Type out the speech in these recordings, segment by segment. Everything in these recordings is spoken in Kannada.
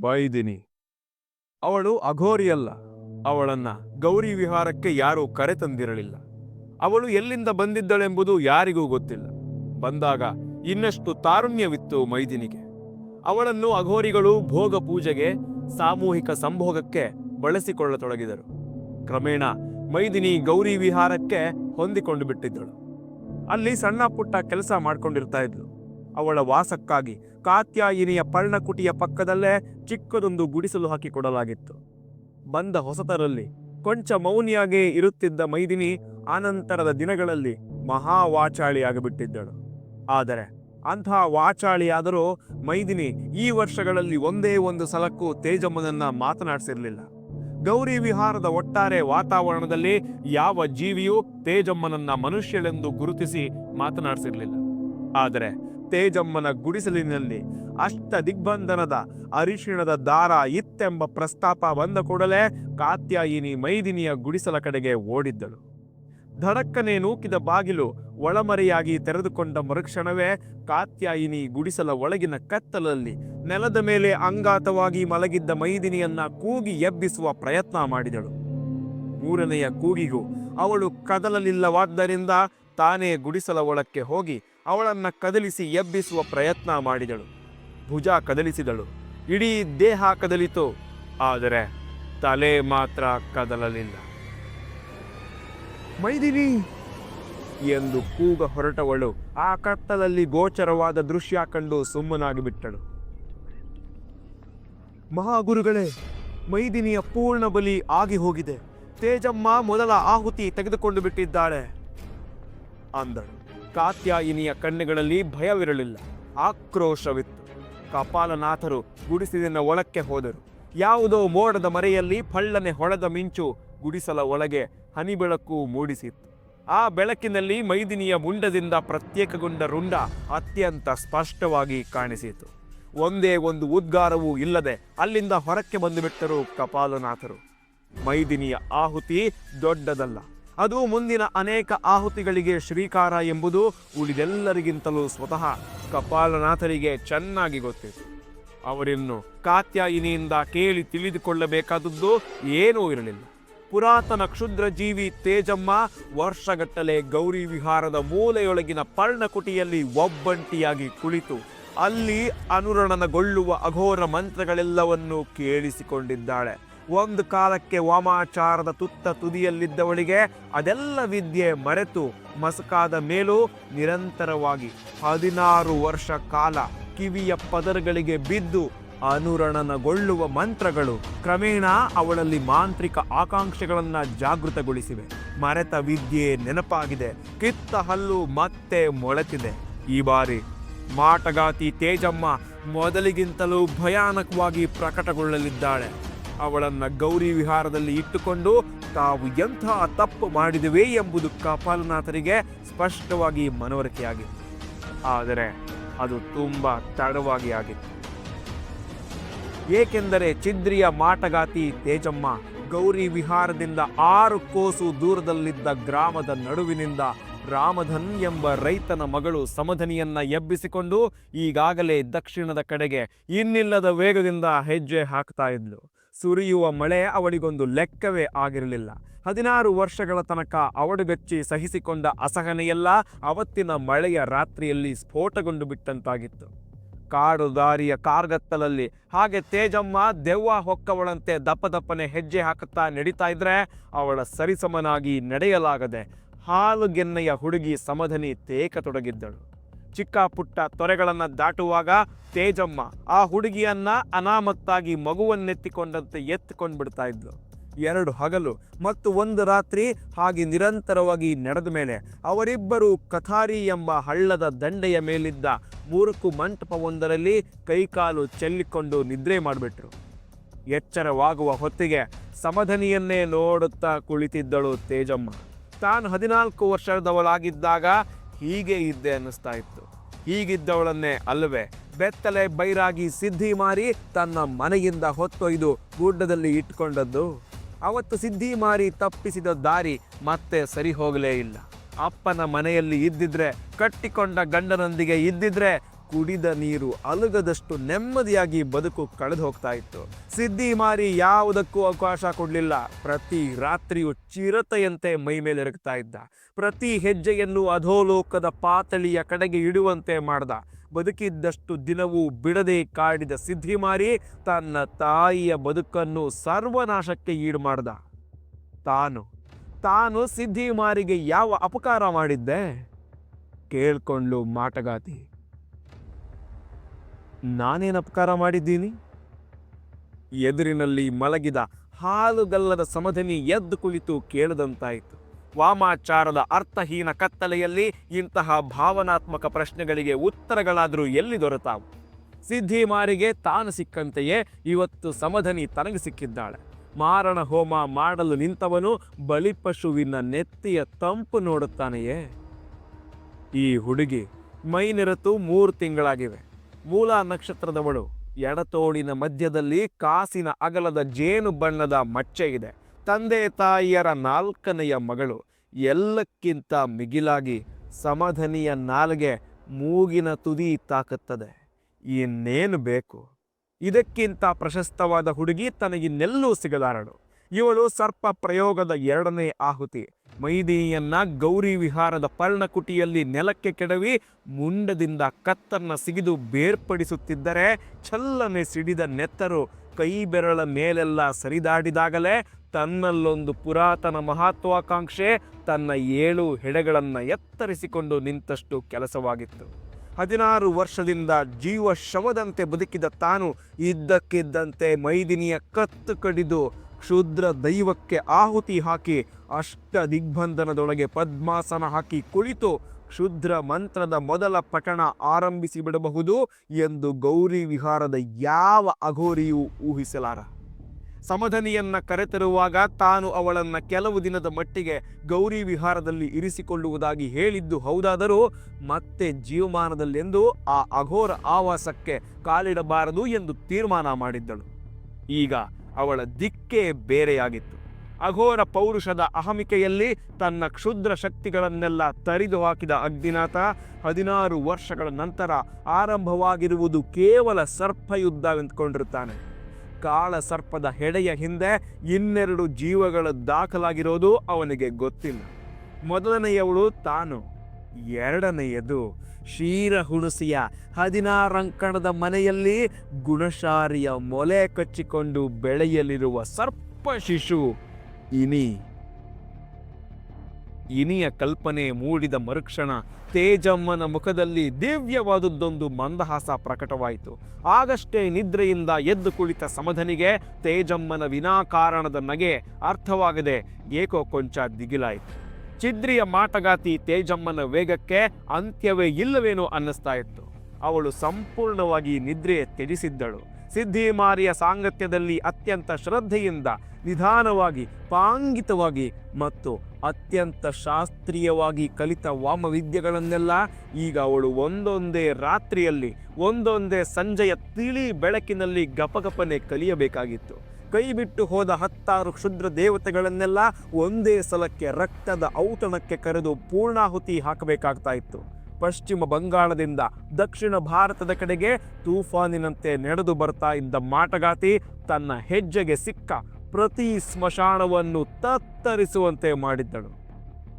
ಬೈದಿನಿ. ಅವಳು ಅಘೋರಿಯಲ್ಲ. ಅವಳನ್ನ ಗೌರಿ ವಿಹಾರಕ್ಕೆ ಯಾರೂ ಕರೆತಂದಿರಲಿಲ್ಲ ಅವಳು ಎಲ್ಲಿಂದ ಬಂದಿದ್ದಳೆಂಬುದು ಯಾರಿಗೂ ಗೊತ್ತಿಲ್ಲ. ಬಂದಾಗ ಇನ್ನಷ್ಟು ತಾರುಣ್ಯವಿತ್ತು ಮೈದಿನಿಗೆ. ಅವಳನ್ನು ಅಘೋರಿಗಳು ಭೋಗ ಪೂಜೆಗೆ, ಸಾಮೂಹಿಕ ಸಂಭೋಗಕ್ಕೆ ಬಳಸಿಕೊಳ್ಳತೊಡಗಿದರು. ಕ್ರಮೇಣ ಮೈದಿನಿ ಗೌರಿ ವಿಹಾರಕ್ಕೆ ಹೊಂದಿಕೊಂಡು ಬಿಟ್ಟಿದ್ದಳು. ಅಲ್ಲಿ ಸಣ್ಣ ಪುಟ್ಟ ಕೆಲಸ ಮಾಡ್ಕೊಂಡಿರ್ತಾ ಇದ್ಲು. ಅವಳ ವಾಸಕ್ಕಾಗಿ ಕಾತ್ಯಾಯಿನಿಯ ಪರ್ಣಕುಟಿಯ ಪಕ್ಕದಲ್ಲೇ ಚಿಕ್ಕದೊಂದು ಗುಡಿಸಲು ಹಾಕಿಕೊಡಲಾಗಿತ್ತು. ಬಂದ ಹೊಸತರಲ್ಲಿ ಕೊಂಚ ಮೌನಿಯಾಗಿ ಇರುತ್ತಿದ್ದ ಮೈದಿನಿ ಆನಂತರದ ದಿನಗಳಲ್ಲಿ ಮಹಾವಾಚಾಳಿಯಾಗಿಬಿಟ್ಟಿದ್ದಳು. ಆದರೆ ಅಂಥ ವಾಚಾಳಿಯಾದರೂ ಮೈದಿನಿ ಈ ವರ್ಷಗಳಲ್ಲಿ ಒಂದೇ ಒಂದು ಸಲಕ್ಕೂ ತೇಜಮ್ಮನನ್ನ ಮಾತನಾಡಿಸಿರಲಿಲ್ಲ. ಗೌರಿ ವಿಹಾರದ ಒಟ್ಟಾರೆ ವಾತಾವರಣದಲ್ಲಿ ಯಾವ ಜೀವಿಯೂ ತೇಜಮ್ಮನನ್ನ ಮನುಷ್ಯಳೆಂದು ಗುರುತಿಸಿ ಮಾತನಾಡಿಸಿರಲಿಲ್ಲ. ಆದರೆ ತೇಜಮ್ಮನ ಗುಡಿಸಲಿನಲ್ಲಿ ಅಷ್ಟ ದಿಗ್ಬಂಧನದ ಅರಿಶಿಣದ ದಾರ ಇತ್ತೆಂಬ ಪ್ರಸ್ತಾಪ ಬಂದ ಕೂಡಲೇ ಕಾತ್ಯಾಯಿನಿ ಮೈದಿನಿಯ ಗುಡಿಸಲ ಕಡೆಗೆ ಓಡಿದ್ದಳು. ಧಡಕ್ಕನೆ ನೂಕಿದ ಬಾಗಿಲು ಒಳಮರೆಯಾಗಿ ತೆರೆದುಕೊಂಡ ಮರುಕ್ಷಣವೇ ಕಾತ್ಯಾಯಿನಿ ಗುಡಿಸಲ ಒಳಗಿನ ಕತ್ತಲಲ್ಲಿ ನೆಲದ ಮೇಲೆ ಅಂಗಾತವಾಗಿ ಮಲಗಿದ್ದ ಮೈದಿನಿಯನ್ನ ಕೂಗಿ ಎಬ್ಬಿಸುವ ಪ್ರಯತ್ನ ಮಾಡಿದಳು. ಮೂರನೆಯ ಕೂಗಿಗೂ ಅವಳು ಕದಲಲಿಲ್ಲವಾದ್ದರಿಂದ ತಾನೇ ಗುಡಿಸಲ ಒಳಕ್ಕೆ ಹೋಗಿ ಅವಳನ್ನ ಕದಲಿಸಿ ಎಬ್ಬಿಸುವ ಪ್ರಯತ್ನ ಮಾಡಿದಳು. ಭುಜ ಕದಲಿಸಿದಳು. ಇಡೀ ದೇಹ ಕದಲಿತು. ಆದರೆ ತಲೆ ಮಾತ್ರ ಕದಲಲಿಲ್ಲ. ಮೈದಿನಿ ಎಂದು ಕೂಗ ಹೊರಟವಳು. ಆ ಕತ್ತಲಲ್ಲಿ ಗೋಚರವಾದ ದೃಶ್ಯ ಕಂಡು ಸುಮ್ಮನಾಗಿ ಬಿಟ್ಟಳು ಮಹಾಗುರುಗಳೇ, ಮೈದಿನಿಯ ಪೂರ್ಣ ಬಲಿ ಆಗಿ ಹೋಗಿದೆ. ತೇಜಮ್ಮ ಮೊದಲ ಆಹುತಿ ತೆಗೆದುಕೊಂಡು ಬಿಟ್ಟಿದ್ದಾಳೆ. ಅಂದಳು. ಕಾತ್ಯಾಯಿನಿಯ ಕಣ್ಣುಗಳಲ್ಲಿ ಭಯವಿರಲಿಲ್ಲ. ಆಕ್ರೋಶವಿತ್ತು. ಕಪಾಲನಾಥರು ಗುಡಿಸಿಲಿನ ಒಳಕ್ಕೆ ಹೋದರು. ಯಾವುದೋ ಮೋಡದ ಮರೆಯಲ್ಲಿ ಫಳ್ಳನೆ ಹೊಳೆದ ಮಿಂಚು ಗುಡಿಸಲ ಒಳಗೆ ಹನಿ ಬೆಳಕು ಮೂಡಿಸಿತ್ತು. ಆ ಬೆಳಕಿನಲ್ಲಿ ಮೈದಿನಿಯ ಮುಂಡದಿಂದ ಪ್ರತ್ಯೇಕಗೊಂಡ ರುಂಡ ಅತ್ಯಂತ ಸ್ಪಷ್ಟವಾಗಿ ಕಾಣಿಸಿತು. ಒಂದೇ ಒಂದು ಉದ್ಗಾರವೂ ಇಲ್ಲದೆ ಅಲ್ಲಿಂದ ಹೊರಕ್ಕೆ ಬಂದುಬಿಟ್ಟರು ಕಪಾಲನಾಥರು. ಮೈದಿನಿಯ ಆಹುತಿ ದೊಡ್ಡದಲ್ಲ. ಅದು ಮುಂದಿನ ಅನೇಕ ಆಹುತಿಗಳಿಗೆ ಶ್ರೀಕಾರ ಎಂಬುದು ಉಳಿದೆಲ್ಲರಿಗಿಂತಲೂ ಸ್ವತಃ ಕಪಾಲನಾಥರಿಗೆ ಚೆನ್ನಾಗಿ ಗೊತ್ತಿತ್ತು. ಅವರಿನ್ನು ಕಾತ್ಯಾಯಿನಿಯಿಂದ ಕೇಳಿ ತಿಳಿದುಕೊಳ್ಳಬೇಕಾದದ್ದು ಏನೂ ಇರಲಿಲ್ಲ. ಪುರಾತನ ಕ್ಷುದ್ರ ಜೀವಿ ತೇಜಮ್ಮ ವರ್ಷಗಟ್ಟಲೆ ಗೌರಿ ವಿಹಾರದ ಮೂಲೆಯೊಳಗಿನ ಪರ್ಣಕುಟಿಯಲ್ಲಿ ಒಬ್ಬಂಟಿಯಾಗಿ ಕುಳಿತು ಅಲ್ಲಿ ಅನುರಣನಗೊಳ್ಳುವ ಅಘೋರ ಮಂತ್ರಗಳೆಲ್ಲವನ್ನೂ ಕೇಳಿಸಿಕೊಂಡಿದ್ದಾಳೆ. ಒಂದು ಕಾಲಕ್ಕೆ ವಾಮಾಚಾರದ ತುತ್ತ ತುದಿಯಲ್ಲಿದ್ದವಳಿಗೆ ಅದೆಲ್ಲ ವಿದ್ಯೆ ಮರೆತು ಮಸಕಾದ ಮೇಲೂ ನಿರಂತರವಾಗಿ ಹದಿನಾರು ವರ್ಷ ಕಾಲ ಕಿವಿಯ ಪದರಗಳಿಗೆ ಬಿದ್ದು ಅನುರಣನಗೊಳ್ಳುವ ಮಂತ್ರಗಳು ಕ್ರಮೇಣ ಅವಳಲ್ಲಿ ಮಾಂತ್ರಿಕ ಆಕಾಂಕ್ಷೆಗಳನ್ನು ಜಾಗೃತಗೊಳಿಸಿವೆ. ಮರೆತ ವಿದ್ಯೆ ನೆನಪಾಗಿದೆ. ಕಿತ್ತ ಹಲ್ಲು ಮತ್ತೆ ಮೊಳೆತಿದೆ. ಈ ಬಾರಿ ಮಾಟಗಾತಿ ತೇಜಮ್ಮ ಮೊದಲಿಗಿಂತಲೂ ಭಯಾನಕವಾಗಿ ಪ್ರಕಟಗೊಳ್ಳಲಿದ್ದಾಳೆ. ಅವಳನ್ನ ಗೌರಿ ವಿಹಾರದಲ್ಲಿ ಇಟ್ಟುಕೊಂಡು ತಾವು ಎಂಥ ತಪ್ಪು ಮಾಡಿದವೆ ಎಂಬುದು ಕಪಾಲನಾಥರಿಗೆ ಸ್ಪಷ್ಟವಾಗಿ ಮನವರಿಕೆಯಾಗಿತ್ತು. ಆದರೆ ಅದು ತುಂಬಾ ತಡವಾಗಿ ಆಗಿತ್ತು. ಏಕೆಂದರೆ ಚಿದ್ರಿಯ ಮಾಟಗಾತಿ ತೇಜಮ್ಮ ಗೌರಿ ವಿಹಾರದಿಂದ ಆರು ಕೋಸು ದೂರದಲ್ಲಿದ್ದ ಗ್ರಾಮದ ನಡುವಿನಿಂದ ರಾಮಧನ್ ಎಂಬ ರೈತನ ಮಗಳು ಸಮಧನಿಯನ್ನ ಎಬ್ಬಿಸಿಕೊಂಡು ಈಗಾಗಲೇ ದಕ್ಷಿಣದ ಕಡೆಗೆ ಇನ್ನಿಲ್ಲದ ವೇಗದಿಂದ ಹೆಜ್ಜೆ ಹಾಕ್ತಾ ಇದ್ಲು. ಸುರಿಯುವ ಮಳೆ ಅವಳಿಗೊಂದು ಲೆಕ್ಕವೇ ಆಗಿರಲಿಲ್ಲ. ಹದಿನಾರು ವರ್ಷಗಳ ತನಕ ಅವಡುಗಚ್ಚಿ ಸಹಿಸಿಕೊಂಡ ಅಸಹನೆಯೆಲ್ಲ ಅವತ್ತಿನ ಮಳೆಯ ರಾತ್ರಿಯಲ್ಲಿ ಸ್ಫೋಟಗೊಂಡು ಬಿಟ್ಟಂತಾಗಿತ್ತು. ಕಾಡು ದಾರಿಯ ಕಾರ್ಗತ್ತಲಲ್ಲಿ ಹಾಗೆ ತೇಜಮ್ಮ ದೆವ್ವ ಹೊಕ್ಕವಳಂತೆ ದಪ್ಪ ದಪ್ಪನೆ ಹೆಜ್ಜೆ ಹಾಕುತ್ತಾ ನಡೀತಾ ಇದ್ರೆ ಅವಳ ಸರಿಸಮನಾಗಿ ನಡೆಯಲಾಗದೆ ಹಾಲುಗೆನ್ನೆಯ ಹುಡುಗಿ ಸಮಧನಿ ತೇಕತೊಡಗಿದ್ದಳು ಚಿಕ್ಕ ಪುಟ್ಟ ತೊರೆಗಳನ್ನು ದಾಟುವಾಗ ತೇಜಮ್ಮ ಆ ಹುಡುಗಿಯನ್ನ ಅನಾಮತ್ತಾಗಿ ಮಗುವನ್ನೆತ್ತಿಕೊಂಡಂತೆ ಎತ್ತಿಕೊಂಡು ಬಿಡ್ತಾ ಇದ್ಲು. ಎರಡು ಹಗಲು ಮತ್ತು ಒಂದು ರಾತ್ರಿ ಹಾಗೆ ನಿರಂತರವಾಗಿ ನಡೆದ ಮೇಲೆ ಅವರಿಬ್ಬರು ಕಥಾರಿ ಎಂಬ ಹಳ್ಳದ ದಂಡೆಯ ಮೇಲಿದ್ದ ಮೂರಕು ಮಂಟಪವೊಂದರಲ್ಲಿ ಕೈಕಾಲು ಚೆಲ್ಲಿಕೊಂಡು ನಿದ್ರೆ ಮಾಡಿಬಿಟ್ರು. ಎಚ್ಚರವಾಗುವ ಹೊತ್ತಿಗೆ ಸಮಧನಿಯನ್ನೇ ನೋಡುತ್ತಾ ಕುಳಿತಿದ್ದಳು ತೇಜಮ್ಮ. ತಾನು ಹದಿನಾಲ್ಕು ವರ್ಷದವಳಾಗಿದ್ದಾಗ ಹೀಗೆ ಇದ್ದೆ ಅನ್ನಿಸ್ತಾ ಇತ್ತು. ಹೀಗಿದ್ದವಳನ್ನೇ ಅಲ್ಲವೇ? ಬೆತ್ತಲೆ ಬೈರಾಗಿ ಸಿದ್ಧಿ ಮಾರಿ ತನ್ನ ಮನೆಯಿಂದ ಹೊತ್ತೊಯ್ದು ಗುಡ್ಡದಲ್ಲಿ ಇಟ್ಕೊಂಡದ್ದು. ಅವತ್ತು ಸಿದ್ಧಿ ಮಾರಿ ತಪ್ಪಿಸಿದ ದಾರಿ ಮತ್ತೆ ಸರಿ ಹೋಗಲೇ ಇಲ್ಲ. ಅಪ್ಪನ ಮನೆಯಲ್ಲಿ ಇದ್ದಿದ್ರೆ, ಕಟ್ಟಿಕೊಂಡ ಗಂಡನೊಂದಿಗೆ ಇದ್ದಿದ್ರೆ ಕುಡಿದ ನೀರು ಅಲುಗದಷ್ಟು ನೆಮ್ಮದಿಯಾಗಿ ಬದುಕು ಕಳೆದು ಹೋಗ್ತಾ ಇತ್ತು. ಸಿದ್ಧಿ ಮಾರಿ ಯಾವುದಕ್ಕೂ ಅವಕಾಶ ಕೊಡಲಿಲ್ಲ. ಪ್ರತಿ ರಾತ್ರಿಯೂ ಚಿರತೆಯಂತೆ ಮೈ ಮೇಲೆ ಎರಗ್ತಾ ಇದ್ದ. ಪ್ರತಿ ಹೆಜ್ಜೆಯನ್ನು ಅಧೋಲೋಕದ ಪಾತಳಿಯ ಕಡೆಗೆ ಇಡುವಂತೆ ಮಾಡ್ದ. ಬದುಕಿದ್ದಷ್ಟು ದಿನವೂ ಬಿಡದೆ ಕಾಡಿದ ಸಿದ್ಧಿಮಾರಿ ತನ್ನ ತಾಯಿಯ ಬದುಕನ್ನು ಸರ್ವನಾಶಕ್ಕೆ ಈಡು ಮಾಡ್ದ. ತಾನು ತಾನು ಸಿದ್ಧಿಮಾರಿಗೆ ಯಾವ ಅಪಕಾರ ಮಾಡಿದ್ದೆ? ಕೇಳ್ಕೊಂಡು ಮಾಟಗಾತಿ. ನಾನೇನು ಅಪಕಾರ ಮಾಡಿದ್ದೀನಿ? ಎದುರಿನಲ್ಲಿ ಮಲಗಿದ ಹಾಲುಗಲ್ಲದ ಸಮಧನಿ ಎದ್ದು ಕುಳಿತು ಕೇಳದಂತಾಯಿತು. ವಾಮಾಚಾರದ ಅರ್ಥಹೀನ ಕತ್ತಲೆಯಲ್ಲಿ ಇಂತಹ ಭಾವನಾತ್ಮಕ ಪ್ರಶ್ನೆಗಳಿಗೆ ಉತ್ತರಗಳಾದರೂ ಎಲ್ಲಿ ದೊರೆತಾವು? ಸಿದ್ಧಿಮಾರಿಗೆ ತಾನು ಸಿಕ್ಕಂತೆಯೇ ಇವತ್ತು ಸಮಧನಿ ತನಗೆ ಸಿಕ್ಕಿದ್ದಾಳೆ. ಮಾರಣ ಹೋಮ ಮಾಡಲು ನಿಂತವನು ಬಲಿಪಶುವಿನ ನೆತ್ತಿಯ ತಂಪು ನೋಡುತ್ತಾನೆಯೇ? ಈ ಹುಡುಗಿ ಮೈನಿರತು ಮೂರು ತಿಂಗಳಾಗಿವೆ. ಮೂಲ ನಕ್ಷತ್ರದವಳು. ಎಡತೋಳಿನ ಮಧ್ಯದಲ್ಲಿ ಕಾಸಿನ ಅಗಲದ ಜೇನು ಬಣ್ಣದ ಮಚ್ಚೆ ಇದೆ. ತಂದೆ ತಾಯಿಯರ ನಾಲ್ಕನೆಯ ಮಗಳು. ಎಲ್ಲಕ್ಕಿಂತ ಮಿಗಿಲಾಗಿ ಸಮಧನಿಯ ನಾಲ್ಗೆ ಮೂಗಿನ ತುದಿ ತಾಕುತ್ತದೆ. ಇನ್ನೇನು ಬೇಕು? ಇದಕ್ಕಿಂತ ಪ್ರಶಸ್ತವಾದ ಹುಡುಗಿ ತನಗಿನ್ನೆಲ್ಲೂ ಸಿಗಲಾರಳು. ಇವಳು ಸರ್ಪ ಪ್ರಯೋಗದ ಎರಡನೇ ಆಹುತಿ. ಮೈದಿನಿಯನ್ನ ಗೌರಿ ವಿಹಾರದ ಪರ್ಣಕುಟಿಯಲ್ಲಿ ನೆಲಕ್ಕೆ ಕೆಡವಿ ಮುಂಡದಿಂದ ಕತ್ತನ್ನ ಸಿಗಿದು ಬೇರ್ಪಡಿಸುತ್ತಿದ್ದರೆ ಚಲ್ಲನೆ ಸಿಡಿದ ನೆತ್ತರು ಕೈ ಬೆರಳ ಮೇಲೆಲ್ಲ ಸರಿದಾಡಿದಾಗಲೇ ತನ್ನಲ್ಲೊಂದು ಪುರಾತನ ಮಹತ್ವಾಕಾಂಕ್ಷೆ ತನ್ನ ಏಳು ಹೆಡೆಗಳನ್ನು ಎತ್ತರಿಸಿಕೊಂಡು ನಿಂತಷ್ಟು ಕೆಲಸವಾಗಿತ್ತು. ಹದಿನಾರು ವರ್ಷದಿಂದ ಜೀವ ಶವದಂತೆ ಬದುಕಿದ ತಾನು ಇದ್ದಕ್ಕಿದ್ದಂತೆ ಮೈದಿನಿಯ ಕತ್ತು ಕಡಿದು ಕ್ಷುದ್ರ ದೈವಕ್ಕೆ ಆಹುತಿ ಹಾಕಿ ಅಷ್ಟ ದಿಗ್ಬಂಧನದೊಳಗೆ ಪದ್ಮಾಸನ ಹಾಕಿ ಕುಳಿತು ಕ್ಷುದ್ರ ಮಂತ್ರದ ಮೊದಲ ಪಠಣ ಆರಂಭಿಸಿ ಬಿಡಬಹುದು ಎಂದು ಗೌರಿ ವಿಹಾರದ ಯಾವ ಅಘೋರಿಯೂ ಊಹಿಸಲಾರ. ಸಮಧನಿಯನ್ನ ಕರೆತರುವಾಗ ತಾನು ಅವಳನ್ನ ಕೆಲವು ದಿನದ ಮಟ್ಟಿಗೆ ಗೌರಿ ವಿಹಾರದಲ್ಲಿ ಇರಿಸಿಕೊಳ್ಳುವುದಾಗಿ ಹೇಳಿದ್ದು ಹೌದಾದರೂ ಮತ್ತೆ ಜೀವಮಾನದಲ್ಲೆಂದು ಆ ಅಘೋರ ಆವಾಸಕ್ಕೆ ಕಾಲಿಡಬಾರದು ಎಂದು ತೀರ್ಮಾನ ಮಾಡಿದ್ದಳು. ಈಗ ಅವಳ ದಿಕ್ಕೇ ಬೇರೆಯಾಗಿತ್ತು. ಅಘೋರ ಪೌರುಷದ ಅಹಮಿಕೆಯಲ್ಲಿ ತನ್ನ ಕ್ಷುದ್ರ ಶಕ್ತಿಗಳನ್ನೆಲ್ಲ ತರಿದು ಹಾಕಿದ ಅಗ್ನಿನಾಥ ಹದಿನಾರು ವರ್ಷಗಳ ನಂತರ ಆರಂಭವಾಗಿರುವುದು ಕೇವಲ ಸರ್ಪಯುದ್ಧವೆಂದುಕೊಂಡಿರುತ್ತಾನೆ. ಕಾಳ ಸರ್ಪದ ಹೆಡೆಯ ಹಿಂದೆ ಇನ್ನೆರಡು ಜೀವಗಳು ದಾಖಲಾಗಿರೋದು ಅವನಿಗೆ ಗೊತ್ತಿಲ್ಲ. ಮೊದಲನೆಯವಳು ತಾನು, ಎರಡನೆಯದು ಕ್ಷೀರ ಹುಣಸಿಯ ಹದಿನಾರಂಕಣದ ಮನೆಯಲ್ಲಿ ಗುಣಶಾರಿಯ ಮೊಲೆ ಕಚ್ಚಿಕೊಂಡು ಬೆಳೆಯಲಿರುವ ಸರ್ಪ ಶಿಶು ಇನಿ. ಇನಿಯ ಕಲ್ಪನೆ ಮೂಡಿದ ಮರುಕ್ಷಣ ತೇಜಮ್ಮನ ಮುಖದಲ್ಲಿ ದಿವ್ಯವಾದದ್ದೊಂದು ಮಂದಹಾಸ ಪ್ರಕಟವಾಯಿತು. ಆಗಷ್ಟೇ ನಿದ್ರೆಯಿಂದ ಎದ್ದು ಕುಳಿತ ಸಮಧನಿಗೆ ತೇಜಮ್ಮನ ವಿನಾಕಾರಣದ ನಗೆ ಅರ್ಥವಾಗದೆ ಏಕೋ ಕೊಂಚ ದಿಗಿಲಾಯಿತು. ಚಿದ್ರಿಯ ಮಾಟಗಾತಿ ತೇಜಮ್ಮನ ವೇಗಕ್ಕೆ ಅಂತ್ಯವೇ ಇಲ್ಲವೇನೋ ಅನ್ನಿಸ್ತಾ ಇತ್ತು. ಅವಳು ಸಂಪೂರ್ಣವಾಗಿ ನಿದ್ರೆ ತ್ಯಜಿಸಿದ್ದಳು. ಸಿದ್ಧಿಮಾರಿಯ ಸಾಂಗತ್ಯದಲ್ಲಿ ಅತ್ಯಂತ ಶ್ರದ್ಧೆಯಿಂದ, ನಿಧಾನವಾಗಿ, ಪಾಂಗಿತವಾಗಿ ಮತ್ತು ಅತ್ಯಂತ ಶಾಸ್ತ್ರೀಯವಾಗಿ ಕಲಿತ ವಾಮವಿದ್ಯೆಗಳನ್ನೆಲ್ಲ ಈಗ ಅವಳು ಒಂದೊಂದೇ ರಾತ್ರಿಯಲ್ಲಿ, ಒಂದೊಂದೇ ಸಂಜೆಯ ತಿಳಿ ಬೆಳಕಿನಲ್ಲಿ ಗಪಗಪನೆ ಕಲಿಯಬೇಕಾಗಿತ್ತು. ಕೈ ಬಿಟ್ಟು ಹೋದ ಹತ್ತಾರು ಕ್ಷುದ್ರ ದೇವತೆಗಳನ್ನೆಲ್ಲ ಒಂದೇ ಸಲಕ್ಕೆ ರಕ್ತದ ಔತಣಕ್ಕೆ ಕರೆದು ಪೂರ್ಣಾಹುತಿ ಹಾಕಬೇಕಾಗ್ತಾ ಇತ್ತು. ಪಶ್ಚಿಮ ಬಂಗಾಳದಿಂದ ದಕ್ಷಿಣ ಭಾರತದ ಕಡೆಗೆ ತೂಫಾನಿನಂತೆ ನಡೆದು ಬರ್ತಾ ಇದ್ದ ಮಾಟಗಾತಿ ತನ್ನ ಹೆಜ್ಜೆಗೆ ಸಿಕ್ಕ ಪ್ರತಿ ಸ್ಮಶಾನವನ್ನು ತತ್ತರಿಸುವಂತೆ ಮಾಡಿದ್ದಳು.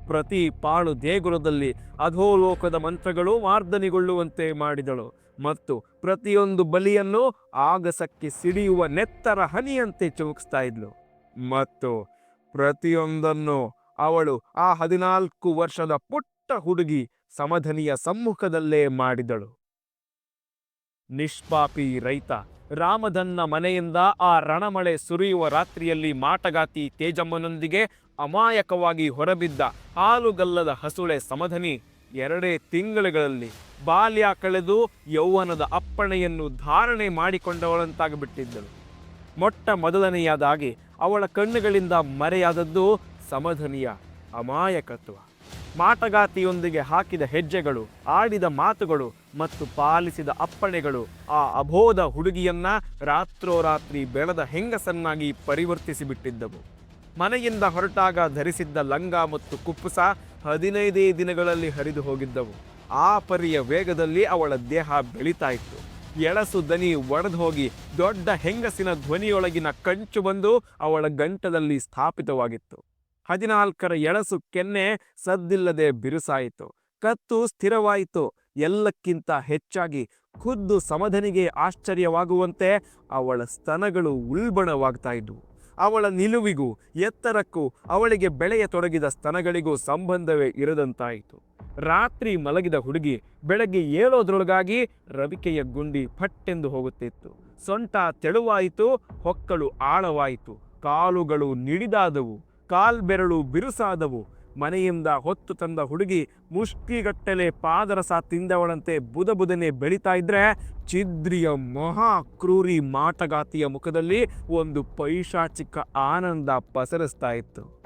ಪ್ರತಿ ಪಾಳು ದೇಗುಲದಲ್ಲಿ ಅಧೋಲೋಕದ ಮಂತ್ರಗಳು ವಾರ್ಧನೆಗೊಳ್ಳುವಂತೆ ಮಾಡಿದಳು. ಮತ್ತು ಪ್ರತಿಯೊಂದು ಬಲಿಯನ್ನು ಆಗಸಕ್ಕೆ ಸಿಡಿಯುವ ನೆತ್ತರ ಹನಿಯಂತೆ ಚುಮುಕಿಸ್ತಾ ಇದ್ಲು. ಮತ್ತು ಪ್ರತಿಯೊಂದನ್ನು ಅವಳು ಆ ಹದಿನಾಲ್ಕು ವರ್ಷದ ಪುಟ್ಟ ಹುಡುಗಿ ಸಮಧನಿಯ ಸಮ್ಮುಖದಲ್ಲೇ ಮಾಡಿದಳು. ನಿಷ್ಪಾಪಿ ರೈತ, ರಾಮಧನ್ನ ಮನೆಯಿಂದ ಆ ರಣಮಳೆ ಸುರಿಯುವ ರಾತ್ರಿಯಲ್ಲಿ ಮಾಟಗಾತಿ ತೇಜಮ್ಮನೊಂದಿಗೆ ಅಮಾಯಕವಾಗಿ ಹೊರಬಿದ್ದ ಹಾಲುಗಲ್ಲದ ಹಸುಳೆ ಸಮಧನಿ ಎರಡೇ ತಿಂಗಳುಗಳಲ್ಲಿ ಬಾಲ್ಯ ಕಳೆದು ಯೌವನದ ಅಪ್ಪಣೆಯನ್ನು ಧಾರಣೆ ಮಾಡಿಕೊಂಡವಳಂತಾಗಿಬಿಟ್ಟಿದ್ದಳು. ಮೊಟ್ಟ ಮೊದಲನೆಯದಾಗಿ ಅವಳ ಕಣ್ಣುಗಳಿಂದ ಮರೆಯಾದದ್ದು ಸಮಧನಿಯ ಅಮಾಯಕತ್ವ. ಮಾಟಗಾತಿಯೊಂದಿಗೆ ಹಾಕಿದ ಹೆಜ್ಜೆಗಳು, ಆಡಿದ ಮಾತುಗಳು ಮತ್ತು ಪಾಲಿಸಿದ ಅಪ್ಪಣೆಗಳು ಆ ಅಬೋಧ ಹುಡುಗಿಯನ್ನ ರಾತ್ರೋರಾತ್ರಿ ಬೆಳೆದ ಹೆಂಗಸನ್ನಾಗಿ ಪರಿವರ್ತಿಸಿಬಿಟ್ಟಿದ್ದವು. ಮನೆಯಿಂದ ಹೊರಟಾಗ ಧರಿಸಿದ್ದ ಲಂಗ ಮತ್ತು ಕುಪ್ಪುಸ ಹದಿನೈದೇ ದಿನಗಳಲ್ಲಿ ಹರಿದು ಹೋಗಿದ್ದವು. ಆ ಪರಿಯ ವೇಗದಲ್ಲಿ ಅವಳ ದೇಹ ಬೆಳೀತಾ ಇತ್ತು ಎಳಸು ದನಿ ಒಡೆದು ಹೋಗಿ ದೊಡ್ಡ ಹೆಂಗಸಿನ ಧ್ವನಿಯೊಳಗಿನ ಕಂಚು ಬಂದು ಅವಳ ಗಂಟದಲ್ಲಿ ಸ್ಥಾಪಿತವಾಗಿತ್ತು. ಹದಿನಾಲ್ಕರ ಎಳಸು ಕೆನ್ನೆ ಸದ್ದಿಲ್ಲದೆ ಬಿರುಸಾಯಿತು. ಕತ್ತು ಸ್ಥಿರವಾಯಿತು. ಎಲ್ಲಕ್ಕಿಂತ ಹೆಚ್ಚಾಗಿ ಖುದ್ದು ಸಮಧನಿಗೆ ಆಶ್ಚರ್ಯವಾಗುವಂತೆ ಅವಳ ಸ್ತನಗಳು ಉಲ್ಬಣವಾಗ್ತಾ ಇದ್ವು. ಅವಳ ನಿಲುವಿಗೂ ಎತ್ತರಕ್ಕೂ ಅವಳಿಗೆ ಬೆಳೆಯ ತೊಡಗಿದ ಸ್ತನಗಳಿಗೂ ಸಂಬಂಧವೇ ಇರದಂತಾಯಿತು. ರಾತ್ರಿ ಮಲಗಿದ ಹುಡುಗಿ ಬೆಳಗ್ಗೆ ಏಳೋದ್ರೊಳಗಾಗಿ ರವಿಕೆಯ ಗುಂಡಿ ಫಟ್ಟೆಂದು ಹೋಗುತ್ತಿತ್ತು. ಸೊಂಟ ತೆಳುವಾಯಿತು, ಹೊಕ್ಕಳು ಆಳವಾಯಿತು. ಕಾಲುಗಳು ನಿಡಿದಾದವು, ಕಾಲ್ಬೆರಳು ಬಿರುಸಾದವು. ಮನೆಯಿಂದ ಹೊತ್ತು ತಂದ ಹುಡುಗಿ ಮುಷ್ಟಿಗಟ್ಟಲೆ ಪಾದರಸ ತಿಂದವಳಂತೆ ಬುದ ಬುದನೆ ಬೆಳೀತಾ ಇದ್ರೆ ಚಿದ್ರಿಯ ಮಹಾ ಕ್ರೂರಿ ಮಾಟಗಾತಿಯ ಮುಖದಲ್ಲಿ ಒಂದು ಪೈಶಾಚಿಕ ಆನಂದ ಪಸರಿಸ್ತಾ ಇತ್ತು.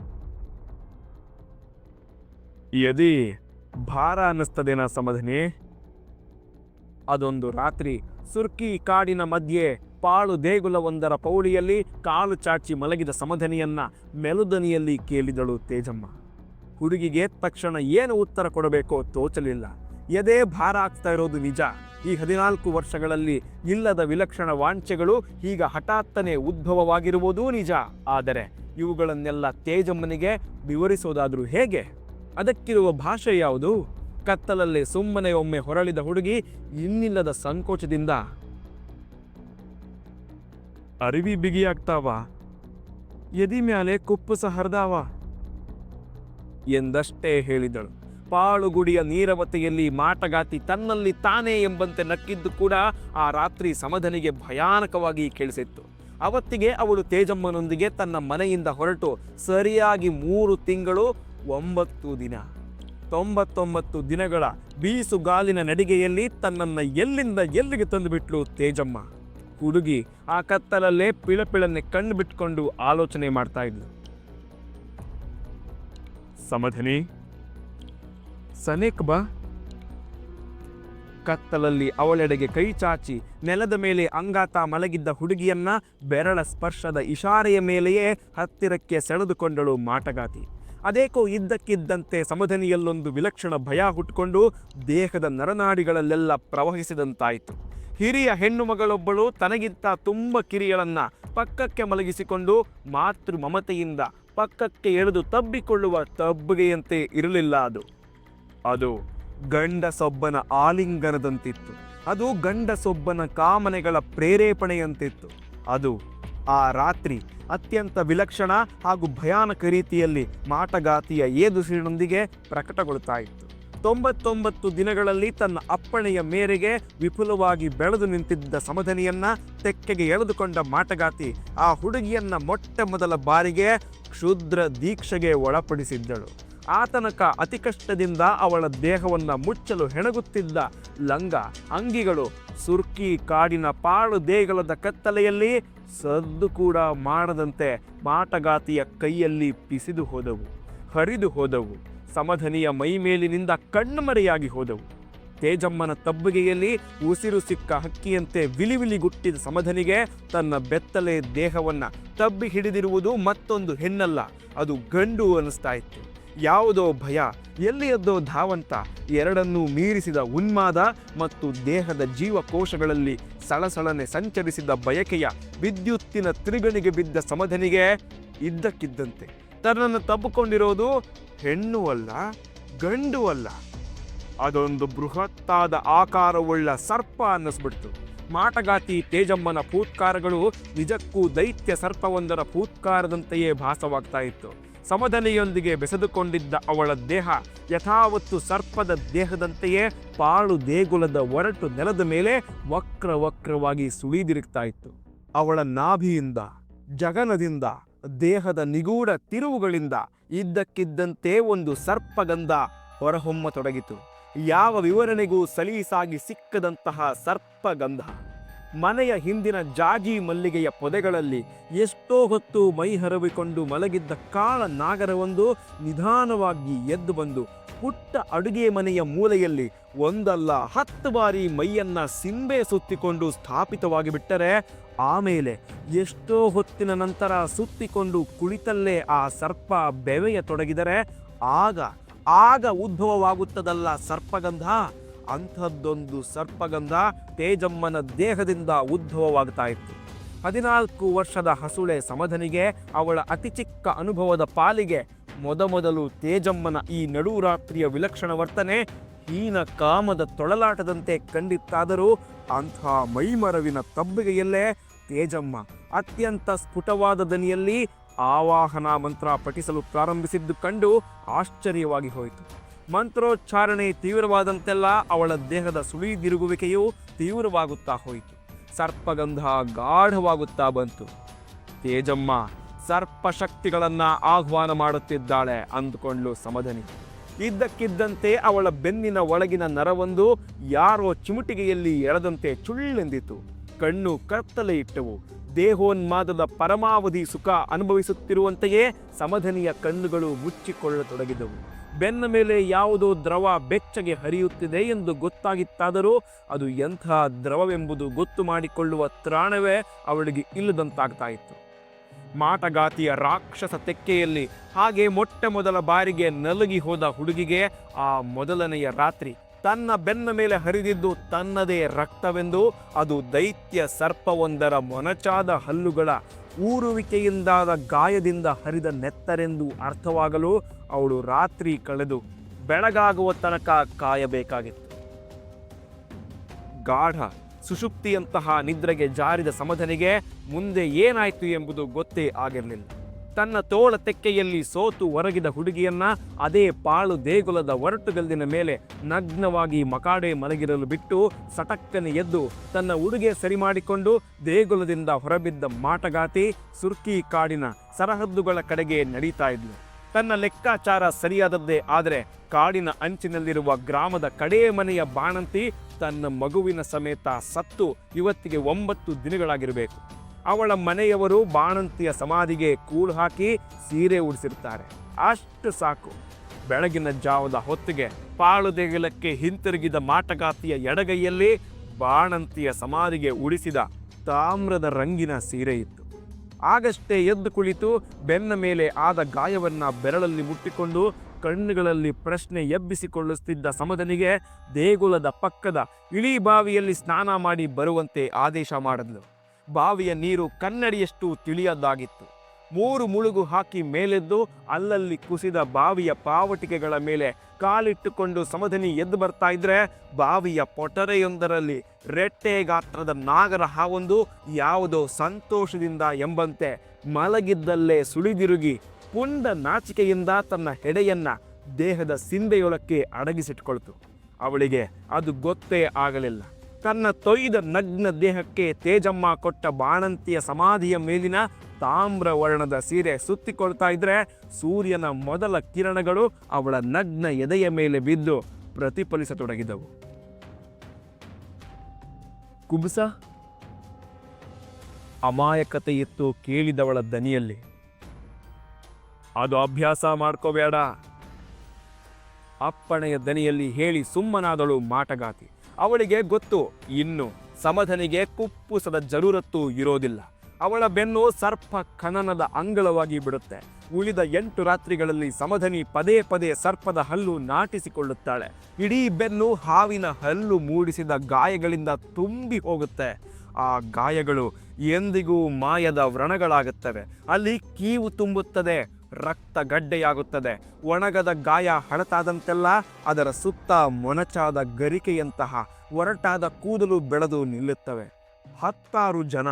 ಯದಿ, ಭಾರ ಅನ್ನಿಸ್ತದೇನ ಸಮಧನೆ? ಅದೊಂದು ರಾತ್ರಿ ಸುರ್ಕಿ ಕಾಡಿನ ಮಧ್ಯೆ ಪಾಳು ದೇಗುಲವೊಂದರ ಪೌಳಿಯಲ್ಲಿ ಕಾಲು ಚಾಚಿ ಮಲಗಿದ ಸಮಧನಿಯನ್ನ ಮೆಲುದನಿಯಲ್ಲಿ ಕೇಳಿದಳು ತೇಜಮ್ಮ. ಹುಡುಗಿಗೆ ತಕ್ಷಣ ಏನು ಉತ್ತರ ಕೊಡಬೇಕೋ ತೋಚಲಿಲ್ಲ. ಎದೆ ಭಾರ ಆಗ್ತಾ ಇರೋದು ನಿಜ. ಈ ಹದಿನಾಲ್ಕು ವರ್ಷಗಳಲ್ಲಿ ಇಲ್ಲದ ವಿಲಕ್ಷಣ ವಾಂಛೆಗಳು ಈಗ ಹಠಾತ್ತನೆ ಉದ್ಭವವಾಗಿರುವುದೂ ನಿಜ. ಆದರೆ ಇವುಗಳನ್ನೆಲ್ಲ ತೇಜಮ್ಮನಿಗೆ ವಿವರಿಸೋದಾದರೂ ಹೇಗೆ? ಅದಕ್ಕಿರುವ ಭಾಷೆ ಯಾವುದು? ಕತ್ತಲಲ್ಲಿ ಸುಮ್ಮನೆ ಒಮ್ಮೆ ಹೊರಳಿದ ಹುಡುಗಿ ಇನ್ನಿಲ್ಲದ ಸಂಕೋಚದಿಂದ, ಅರಿವಿ ಬಿಗಿಯಾಗ್ತಾವ. ಎದಿ ಮ್ಯಾಲೆ ಕುಪ್ಪಸ ಹರಿದಾವ ಎಂದಷ್ಟೇ ಹೇಳಿದಳು. ಪಾಳುಗುಡಿಯ ನೀರವತೆಯಲ್ಲಿ ಮಾಟಗಾತಿ ತನ್ನಲ್ಲಿ ತಾನೇ ಎಂಬಂತೆ ನಕ್ಕಿದ್ದು ಕೂಡ ಆ ರಾತ್ರಿ ಸಮಧನಿಗೆ ಭಯಾನಕವಾಗಿ ಕೇಳಿಸಿತ್ತು. ಅವತ್ತಿಗೆ ಅವಳು ತೇಜಮ್ಮನೊಂದಿಗೆ ತನ್ನ ಮನೆಯಿಂದ ಹೊರಟು ಸರಿಯಾಗಿ ಮೂರು ತಿಂಗಳು ಒಂಬತ್ತು ದಿನ. ತೊಂಬತ್ತೊಂಬತ್ತು ದಿನಗಳ ಬೀಸುಗಾಲಿನ ನಡಿಗೆಯಲ್ಲಿ ತನ್ನನ್ನು ಎಲ್ಲಿಂದ ಎಲ್ಲಿಗೆ ತಂದುಬಿಟ್ಲು ತೇಜಮ್ಮ? ಹುಡುಗಿ ಆ ಕತ್ತಲಲ್ಲೇ ಪಿಳಪಿಳನ್ನೇ ಕಣ್ಣು ಬಿಟ್ಕೊಂಡು ಆಲೋಚನೆ ಮಾಡ್ತಾ ಇದ್ಲು. ಸಮಧನಿ. ಸನೇಕ್ ಬಾ. ಕತ್ತಲಲ್ಲಿ ಅವಳೆಡೆಗೆ ಕೈ ಚಾಚಿ ನೆಲದ ಮೇಲೆ ಅಂಗಾತ ಮಲಗಿದ್ದ ಹುಡುಗಿಯನ್ನ ಬೆರಳ ಸ್ಪರ್ಶದ ಇಶಾರೆಯ ಮೇಲೆಯೇ ಹತ್ತಿರಕ್ಕೆ ಸೆಳೆದುಕೊಂಡಳು ಮಾಟಗಾತಿ. ಅದೇಕೋ ಇದ್ದಕ್ಕಿದ್ದಂತೆ ಸಮಧನಿಯಲ್ಲೊಂದು ವಿಲಕ್ಷಣ ಭಯ ಹುಟ್ಕೊಂಡು ದೇಹದ ನರನಾಡಿಗಳಲ್ಲೆಲ್ಲ ಪ್ರವಹಿಸಿದಂತಾಯಿತು. ಹಿರಿಯ ಹೆಣ್ಣು ಮಗಳೊಬ್ಬಳು ತನಗಿಂತ ತುಂಬ ಕಿರಿಯಳನ್ನ ಪಕ್ಕಕ್ಕೆ ಮಲಗಿಸಿಕೊಂಡು ಮಾತೃ ಮಮತೆಯಿಂದ ಪಕ್ಕಕ್ಕೆ ಎಳೆದು ತಬ್ಬಿಕೊಳ್ಳುವ ತಬ್ಬಿಗೆಯಂತೆ ಇರಲಿಲ್ಲ ಅದು. ಅದು ಗಂಡಸೊಬ್ಬನ ಆಲಿಂಗನದಂತಿತ್ತು. ಅದು ಗಂಡಸೊಬ್ಬನ ಕಾಮನೆಗಳ ಪ್ರೇರೇಪಣೆಯಂತಿತ್ತು. ಅದು ಆ ರಾತ್ರಿ ಅತ್ಯಂತ ವಿಲಕ್ಷಣ ಹಾಗೂ ಭಯಾನಕ ರೀತಿಯಲ್ಲಿ ಮಾಟಗಾತಿಯ ಏದುಸಿರಿನೊಂದಿಗೆ ಪ್ರಕಟಗೊಳ್ತಾ ಇತ್ತು. ತೊಂಬತ್ತೊಂಬತ್ತು ದಿನಗಳಲ್ಲಿ ತನ್ನ ಅಪ್ಪಣೆಯ ಮೇರೆಗೆ ವಿಪುಲವಾಗಿ ಬೆಳೆದು ನಿಂತಿದ್ದ ಸಮಧನಿಯನ್ನ ತೆಕ್ಕೆಗೆ ಎಳೆದುಕೊಂಡ ಮಾಟಗಾತಿ ಆ ಹುಡುಗಿಯನ್ನ ಮೊಟ್ಟ ಮೊದಲ ಬಾರಿಗೆ ಕ್ಷುದ್ರ ದೀಕ್ಷೆಗೆ ಒಳಪಡಿಸಿದ್ದಳು. ಆತನಕ ಅತಿ ಕಷ್ಟದಿಂದ ಅವಳ ದೇಹವನ್ನು ಮುಚ್ಚಲು ಹೆಣಗುತ್ತಿದ್ದ ಲಂಗ, ಅಂಗಿಗಳು, ಸುರ್ಕಿ ಕಾಡಿನ ಪಾಳು ದೇಗಲದ ಕತ್ತಲೆಯಲ್ಲಿ ಸದ್ದು ಕೂಡ ಮಾಡದಂತೆ ಮಾಟಗಾತಿಯ ಕೈಯಲ್ಲಿ ಪಿಸಿದು ಹೋದವು, ಹರಿದು ಹೋದವು. ಸಮಧನಿಯ ಮೈಮೇಲಿನಿಂದ ಕಣ್ಣುಮರೆಯಾಗಿ ಹೋದವು. ತೇಜಮ್ಮನ ತಬ್ಬುಗೆಯಲ್ಲಿ ಉಸಿರು ಸಿಕ್ಕ ಹಕ್ಕಿಯಂತೆ ವಿಲಿವಿಲಿಗುಟ್ಟಿದ ಸಮಧನಿಗೆ ತನ್ನ ಬೆತ್ತಲೆ ದೇಹವನ್ನ ತಬ್ಬಿ ಹಿಡಿದಿರುವುದು ಮತ್ತೊಂದು ಹೆಣ್ಣಲ್ಲ, ಅದು ಗಂಡು ಅನಿಸ್ತಾ ಇತ್ತು ಯಾವುದೋ ಭಯ, ಎಲ್ಲಿಯದ್ದೋ ಧಾವಂತ, ಎರಡನ್ನೂ ಮೀರಿಸಿದ ಉನ್ಮಾದ ಮತ್ತು ದೇಹದ ಜೀವಕೋಶಗಳಲ್ಲಿ ಸಳಸಳನೆ ಸಂಚರಿಸಿದ ಬಯಕೆಯ ವಿದ್ಯುತ್ತಿನ ತ್ರಿಗಣಿಗೆ ಬಿದ್ದ ಸಮಧನಿಗೆ ಇದ್ದಕ್ಕಿದ್ದಂತೆ. ತನ್ನನ್ನು ತಬ್ಬಿಕೊಂಡಿರೋದು ಹೆಣ್ಣು ಅಲ್ಲ, ಗಂಡು ಅಲ್ಲ. ಅದೊಂದು ಬೃಹತ್ತಾದ ಆಕಾರವುಳ್ಳ ಸರ್ಪ ಅನ್ನಿಸ್ಬಿಡ್ತು. ಮಾಟಗಾತಿ ತೇಜಮ್ಮನ ಪೂತ್ಕಾರಗಳು ನಿಜಕ್ಕೂ ದೈತ್ಯ ಸರ್ಪವೊಂದರ ಪೂತ್ಕಾರದಂತೆಯೇ ಭಾಸವಾಗ್ತಾ ಇತ್ತು. ಸಮಧನೆಯೊಂದಿಗೆ ಬೆಸೆದುಕೊಂಡಿದ್ದ ಅವಳ ದೇಹ ಯಥಾವತ್ತು ಸರ್ಪದ ದೇಹದಂತೆಯೇ ಪಾಳು ದೇಗುಲದ ಒರಟು ನೆಲದ ಮೇಲೆ ವಕ್ರ ವಕ್ರವಾಗಿ ಸುಳಿದಿರುತ್ತಾ ಇತ್ತು. ಅವಳ ನಾಭಿಯಿಂದ, ಜಗನದಿಂದ ದೇಹದ ನಿಗೂಢ ತಿರುವುಗಳಿಂದ ಇದ್ದಕ್ಕಿದ್ದಂತೆ ಒಂದು ಸರ್ಪಗಂಧ ಹೊರಹೊಮ್ಮತೊಡಗಿತು. ಯಾವ ವಿವರಣೆಗೂ ಸಲೀಸಾಗಿ ಸಿಕ್ಕದಂತಹ ಸರ್ಪಗಂಧ. ಮನೆಯ ಹಿಂದಿನ ಜಾಜಿ ಮಲ್ಲಿಗೆಯ ಪೊದೆಗಳಲ್ಲಿ ಎಷ್ಟೋ ಹೊತ್ತು ಮೈ ಹರವಿಕೊಂಡು ಮಲಗಿದ್ದ ಕಾಳ ನಾಗರವೊಂದು ನಿಧಾನವಾಗಿ ಎದ್ದು ಬಂದು ಪುಟ್ಟ ಅಡುಗೆ ಮನೆಯ ಮೂಲೆಯಲ್ಲಿ ಒಂದಲ್ಲ ಹತ್ತು ಬಾರಿ ಮೈಯನ್ನ ಸಿಂಬೆ ಸುತ್ತಿಕೊಂಡು ಸ್ಥಾಪಿತವಾಗಿ ಬಿಟ್ಟರೆ ಆಮೇಲೆ ಎಷ್ಟೋ ಹೊತ್ತಿನ ನಂತರ ಸುತ್ತಿಕೊಂಡು ಕುಳಿತಲ್ಲೇ ಆ ಸರ್ಪ ಬೆವೆಯ ತೊಡಗಿದರೆ ಆಗ ಆಗ ಉದ್ಭವವಾಗುತ್ತದಲ್ಲ ಸರ್ಪಗಂಧ? ಅಂಥದ್ದೊಂದು ಸರ್ಪಗಂಧ ತೇಜಮ್ಮನ ದೇಹದಿಂದ ಉದ್ಭವವಾಗ್ತಾ ಇತ್ತು. ಹದಿನಾಲ್ಕು ವರ್ಷದ ಹಸುಳೆ ಸಮಧನಿಗೆ ಅವಳ ಅತಿ ಚಿಕ್ಕ ಅನುಭವದ ಪಾಲಿಗೆ ಮೊದಮೊದಲು ತೇಜಮ್ಮನ ಈ ನಡುರಾತ್ರಿಯ ವಿಲಕ್ಷಣ ವರ್ತನೆ ಹೀನ ಕಾಮದ ತೊಳಲಾಟದಂತೆ ಕಂಡಿತ್ತಾದರೂ ಅಂಥ ಮೈಮರವಿನ ತಬ್ಬಿಗೆಯಲ್ಲೇ ತೇಜಮ್ಮ ಅತ್ಯಂತ ಸ್ಫುಟವಾದ ದನಿಯಲ್ಲಿ ಆವಾಹನ ಮಂತ್ರ ಪಠಿಸಲು ಪ್ರಾರಂಭಿಸಿದ್ದು ಕಂಡು ಆಶ್ಚರ್ಯವಾಗಿ ಹೋಯಿತು. ಮಂತ್ರೋಚ್ಚಾರಣೆ ತೀವ್ರವಾದಂತೆಲ್ಲ ಅವಳ ದೇಹದ ಸುಳಿದಿರುಗುವಿಕೆಯು ತೀವ್ರವಾಗುತ್ತಾ ಹೋಯಿತು. ಸರ್ಪಗಂಧ ಗಾಢವಾಗುತ್ತಾ ಬಂತು. ತೇಜಮ್ಮ ಸರ್ಪಶಕ್ತಿಗಳನ್ನ ಆಹ್ವಾನ ಮಾಡುತ್ತಿದ್ದಾಳೆ ಅಂದುಕೊಂಡ್ಲು ಸಮಧನಿ. ಇದ್ದಕ್ಕಿದ್ದಂತೆ ಅವಳ ಬೆನ್ನಿನ ಒಳಗಿನ ನರವೊಂದು ಯಾರೋ ಚಿಮುಟಿಗೆಯಲ್ಲಿ ಎಳೆದಂತೆ ಚುಳ್ಳೆಂದಿತು. ಕಣ್ಣು ಕತ್ತಲೆ ಇಟ್ಟವು. ದೇಹೋನ್ಮಾದದ ಪರಮಾವಧಿ ಸುಖ ಅನುಭವಿಸುತ್ತಿರುವಂತೆಯೇ ಸಮಧನಿಯ ಕಣ್ಣುಗಳು ಮುಚ್ಚಿಕೊಳ್ಳತೊಡಗಿದವು. ಬೆನ್ನ ಮೇಲೆ ಯಾವುದೋ ದ್ರವ ಬೆಚ್ಚಗೆ ಹರಿಯುತ್ತಿದೆ ಎಂದು ಗೊತ್ತಾಗಿತ್ತಾದರೂ ಅದು ಎಂಥ ದ್ರವವೆಂಬುದು ಗೊತ್ತು ಮಾಡಿಕೊಳ್ಳುವ ತ್ರಾಣವೇ ಅವಳಿಗೆ ಇಲ್ಲದಂತಾಗ್ತಾ ಇತ್ತು. ಮಾಟಗಾತಿಯ ರಾಕ್ಷಸ ತೆಕ್ಕೆಯಲ್ಲಿ ಹಾಗೆ ಮೊಟ್ಟ ಮೊದಲ ಬಾರಿಗೆ ನಲುಗಿ ಹೋದ ಹುಡುಗಿಗೆ ಆ ಮೊದಲನೆಯ ರಾತ್ರಿ ತನ್ನ ಬೆನ್ನ ಮೇಲೆ ಹರಿದಿದ್ದು ತನ್ನದೇ ರಕ್ತವೆಂದು ಅದು ದೈತ್ಯ ಸರ್ಪವೊಂದರ ಮೊನಚಾದ ಹಲ್ಲುಗಳ ಊರುವಿಕೆಯಿಂದಾದ ಗಾಯದಿಂದ ಹರಿದ ನೆತ್ತರೆಂದು ಅರ್ಥವಾಗಲು ಅವಳು ರಾತ್ರಿ ಕಳೆದು ಬೆಳಗಾಗುವ ತನಕ ಕಾಯಬೇಕಾಗಿತ್ತು. ಗಾಢ ಸುಷುಪ್ತಿಯಂತಹ ನಿದ್ರೆಗೆ ಜಾರಿದ ಸಮಧನಿಗೆ ಮುಂದೆ ಏನಾಯಿತು ಎಂಬುದು ಗೊತ್ತೇ ಆಗಿರಲಿಲ್ಲ. ತನ್ನ ತೋಳ ತೆಕ್ಕೆಯಲ್ಲಿ ಸೋತು ಒರಗಿದ ಹುಡುಗಿಯನ್ನ ಅದೇ ಪಾಳು ದೇಗುಲದ ಒರಟುಗಲ್ಲಿನ ಮೇಲೆ ನಗ್ನವಾಗಿ ಮಕಾಡೆ ಮಲಗಿರಲು ಬಿಟ್ಟು ಸಟಕ್ಕನೆ ಎದ್ದು ತನ್ನ ಉಡುಗೆ ಸರಿ ಮಾಡಿಕೊಂಡು ದೇಗುಲದಿಂದ ಹೊರಬಿದ್ದ ಮಾಟಗಾತಿ ಸುರ್ಕಿ ಕಾಡಿನ ಸರಹದ್ದುಗಳ ಕಡೆಗೆ ನಡೀತಾ ಇದ್ಲು. ತನ್ನ ಲೆಕ್ಕಾಚಾರ ಸರಿಯಾದದ್ದೇ ಆದರೆ ಕಾಡಿನ ಅಂಚಿನಲ್ಲಿರುವ ಗ್ರಾಮದ ಕಡೇ ಮನೆಯ ಬಾಣಂತಿ ತನ್ನ ಮಗುವಿನ ಸಮೇತ ಸತ್ತು ಇವತ್ತಿಗೆ ಒಂಬತ್ತು ದಿನಗಳಾಗಿರಬೇಕು. ಅವಳ ಮನೆಯವರು ಬಾಣಂತಿಯ ಸಮಾಧಿಗೆ ಕೂಳು ಹಾಕಿ ಸೀರೆ ಉಡಿಸಿರ್ತಾರೆ ಅಷ್ಟು ಸಾಕು. ಬೆಳಗಿನ ಜಾವದ ಹೊತ್ತಿಗೆ ಪಾಳು ದೇಗುಲಕ್ಕೆ ಹಿಂತಿರುಗಿದ ಮಾಟಗಾತಿಯ ಎಡಗೈಯಲ್ಲಿ ಬಾಣಂತಿಯ ಸಮಾಧಿಗೆ ಉಡಿಸಿದ ತಾಮ್ರದ ರಂಗಿನ ಸೀರೆ ಇತ್ತು ಆಗಷ್ಟೇ ಎದ್ದು ಕುಳಿತು ಬೆನ್ನ ಮೇಲೆ ಆದ ಗಾಯವನ್ನ ಬೆರಳಲ್ಲಿ ಮುಟ್ಟಿಕೊಂಡು ಕಣ್ಣುಗಳಲ್ಲಿ ಪ್ರಶ್ನೆ ಎಬ್ಬಿಸಿಕೊಳ್ಳುತ್ತಿದ್ದ ಸಮದನಿಗೆ ದೇಗುಲದ ಪಕ್ಕದ ಇಳಿ ಬಾವಿಯಲ್ಲಿ ಸ್ನಾನ ಮಾಡಿ ಬರುವಂತೆ ಆದೇಶ ಮಾಡಿದ್ಲು ಬಾವಿಯ ನೀರು ಕನ್ನಡಿಯಷ್ಟು ತಿಳಿಯದಾಗಿತ್ತು. ಮೂರು ಮುಳುಗು ಹಾಕಿ ಮೇಲೆದ್ದು ಅಲ್ಲಲ್ಲಿ ಕುಸಿದ ಬಾವಿಯ ಪಾವಟಿಕೆಗಳ ಮೇಲೆ ಕಾಲಿಟ್ಟುಕೊಂಡು ಸಮಧನಿ ಎದ್ದು ಬರ್ತಾ ಇದ್ರೆ ಬಾವಿಯ ಪೊಟರೆಯೊಂದರಲ್ಲಿ ರೆಟ್ಟೆ ಗಾತ್ರದ ನಾಗರ ಹಾವೊಂದು ಯಾವುದೋ ಸಂತೋಷದಿಂದ ಎಂಬಂತೆ ಮಲಗಿದ್ದಲ್ಲೇ ಸುಳಿದಿರುಗಿ ಪುಂಡ ನಾಚಿಕೆಯಿಂದ ತನ್ನ ಹೆಡೆಯನ್ನ ದೇಹದ ಸಿಂಬೆಯೊಳಕ್ಕೆ ಅಡಗಿಸಿಟ್ಕೊಳ್ತು. ಅವಳಿಗೆ ಅದು ಗೊತ್ತೇ ಆಗಲಿಲ್ಲ. ತನ್ನ ತೊಯ್ದ ನಗ್ನ ದೇಹಕ್ಕೆ ತೇಜಮ್ಮ ಕೊಟ್ಟ ಬಾಣಂತಿಯ ಸಮಾಧಿಯ ಮೇಲಿನ ತಾಮ್ರ ವರ್ಣದ ಸೀರೆ ಸುತ್ತಿಕೊಳ್ತಾ ಇದ್ರೆ ಸೂರ್ಯನ ಮೊದಲ ಕಿರಣಗಳು ಅವಳ ನಗ್ನ ಎದೆಯ ಮೇಲೆ ಬಿದ್ದು ಪ್ರತಿಫಲಿಸತೊಡಗಿದವು. ಕುಬುಸ? ಅಮಾಯಕತೆ ಇತ್ತು ಕೇಳಿದವಳ ದನಿಯಲ್ಲಿ. ಅದು ಅಭ್ಯಾಸ ಮಾಡ್ಕೋಬೇಡ. ಅಪ್ಪಣೆಯ ದನಿಯಲ್ಲಿ ಹೇಳಿ ಸುಮ್ಮನಾದಳು ಮಾಟಗಾತಿ. ಅವಳಿಗೆ ಗೊತ್ತು, ಇನ್ನು ಸಮಧನಿಗೆ ಕುಪ್ಪುಸದ ಜರೂರತ್ತು ಇರೋದಿಲ್ಲ. ಅವಳ ಬೆನ್ನು ಸರ್ಪ ಖನನದ ಅಂಗಳವಾಗಿ ಬಿಡುತ್ತೆ. ಉಳಿದ ಎಂಟು ರಾತ್ರಿಗಳಲ್ಲಿ ಸಮಧನಿ ಪದೇ ಪದೇ ಸರ್ಪದ ಹಲ್ಲು ನಾಟಿಸಿಕೊಳ್ಳುತ್ತಾಳೆ. ಇಡೀ ಬೆನ್ನು ಹಾವಿನ ಹಲ್ಲು ಮೂಡಿಸಿದ ಗಾಯಗಳಿಂದ ತುಂಬಿ ಹೋಗುತ್ತೆ. ಆ ಗಾಯಗಳು ಎಂದಿಗೂ ಮಾಯದ ವ್ರಣಗಳಾಗುತ್ತವೆ. ಅಲ್ಲಿ ಕೀವು ತುಂಬುತ್ತದೆ. ರಕ್ತ ಗಡ್ಡೆಯಾಗುತ್ತದೆ. ಒಣಗದ ಗಾಯ ಹಳತಾದಂತೆಲ್ಲ ಅದರ ಸುತ್ತ ಮೊನಚಾದ ಗರಿಕೆಯಂತಹ ಒರಟಾದ ಕೂದಲು ಬೆಳೆದು ನಿಲ್ಲುತ್ತವೆ. ಹತ್ತಾರು ಜನ